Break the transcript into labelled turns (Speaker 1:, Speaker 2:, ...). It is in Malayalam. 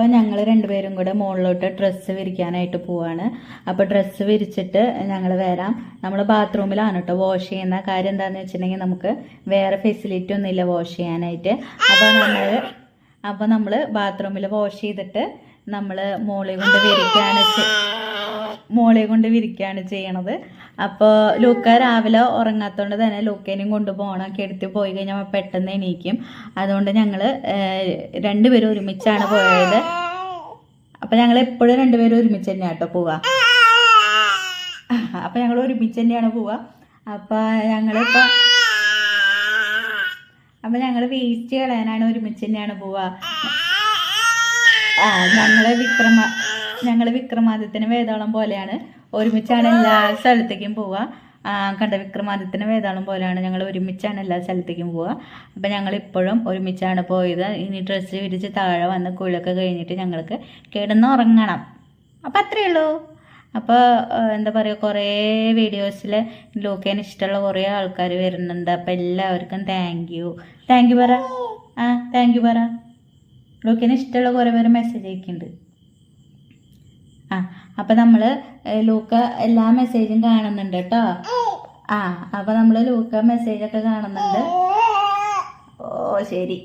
Speaker 1: അപ്പോൾ ഞങ്ങൾ രണ്ടുപേരും കൂടെ മുകളിലോട്ട് ഡ്രസ്സ് വിരിക്കാനായിട്ട് പോവാണ്. അപ്പോൾ ഡ്രസ്സ് വിരിച്ചിട്ട് ഞങ്ങൾ വരാം. നമ്മൾ ബാത്റൂമിലാണ് കേട്ടോ വാഷ് ചെയ്യുന്ന. കാര്യം എന്താണെന്ന് വെച്ചിട്ടുണ്ടെങ്കിൽ നമുക്ക് വേറെ ഫെസിലിറ്റി ഒന്നുമില്ല വാഷ് ചെയ്യാനായിട്ട്. അപ്പോൾ നമ്മൾ അപ്പോൾ നമ്മൾ ബാത്റൂമിൽ വാഷ് ചെയ്തിട്ട് നമ്മൾ മോളെ കൊണ്ട് വിരിക്കുകയാണ് മോളെ കൊണ്ട് വിരിക്കുകയാണ് ചെയ്യണത്. അപ്പോൾ ലൂക്ക രാവിലെ ഉറങ്ങാത്തതുകൊണ്ട് തന്നെ ലൂക്കേനെയും കൊണ്ടുപോകണം എടുത്ത് പോയി കഴിഞ്ഞാൽ പെട്ടെന്ന് എണീക്കും. അതുകൊണ്ട് ഞങ്ങൾ രണ്ടുപേരും ഒരുമിച്ചാണ് പോയത്. അപ്പം ഞങ്ങൾ എപ്പോഴും രണ്ടുപേരും ഒരുമിച്ച് തന്നെയാണ് കേട്ടോ പോവുക അപ്പം ഞങ്ങൾ ഒരുമിച്ച് തന്നെയാണ് പോവുക അപ്പം ഞങ്ങളിപ്പോൾ അപ്പം ഞങ്ങൾ വേസ്റ്റ് കളയാനാണ് ഒരുമിച്ച് തന്നെയാണ് പോവുക ആ ഞങ്ങൾ വിക്രമ ഞങ്ങൾ വിക്രമാദിത്യന് വേതാളം പോലെയാണ് ഒരുമിച്ചാണ് എല്ലാ സ്ഥലത്തേക്കും പോവുക. കണ്ട വിക്രമാദിത്യന് വേതാളം പോലെയാണ് ഞങ്ങൾ ഒരുമിച്ചാണ് എല്ലാ സ്ഥലത്തേക്കും പോവുക. അപ്പം ഞങ്ങൾ ഇപ്പോഴും ഒരുമിച്ചാണ് പോയത്. ഇനി ഡ്രസ്സ് വിരിച്ച് താഴെ വന്ന് കുളിയൊക്കെ കഴിഞ്ഞിട്ട് ഞങ്ങൾക്ക് കിടന്നുറങ്ങണം. അപ്പം അത്രയേ ഉള്ളൂ. അപ്പോൾ എന്താ പറയുക കുറേ വീഡിയോസിൽ ലൂക്കേന് ഇഷ്ടമുള്ള കുറേ ആൾക്കാർ വരുന്നുണ്ട്. അപ്പം എല്ലാവർക്കും താങ്ക് യു താങ്ക് യു പറ. ആ താങ്ക് യു പറ. ലൂക്കിന് ഇഷ്ടമുള്ള കുറേ പേര് മെസ്സേജ് അയക്കുന്നുണ്ട് അപ്പം നമ്മൾ ലൂക്ക എല്ലാ മെസ്സേജും കാണുന്നുണ്ട് കേട്ടോ. ആ അപ്പം നമ്മൾ ലൂക്ക മെസ്സേജൊക്കെ കാണുന്നുണ്ട്. ഓ ശരി.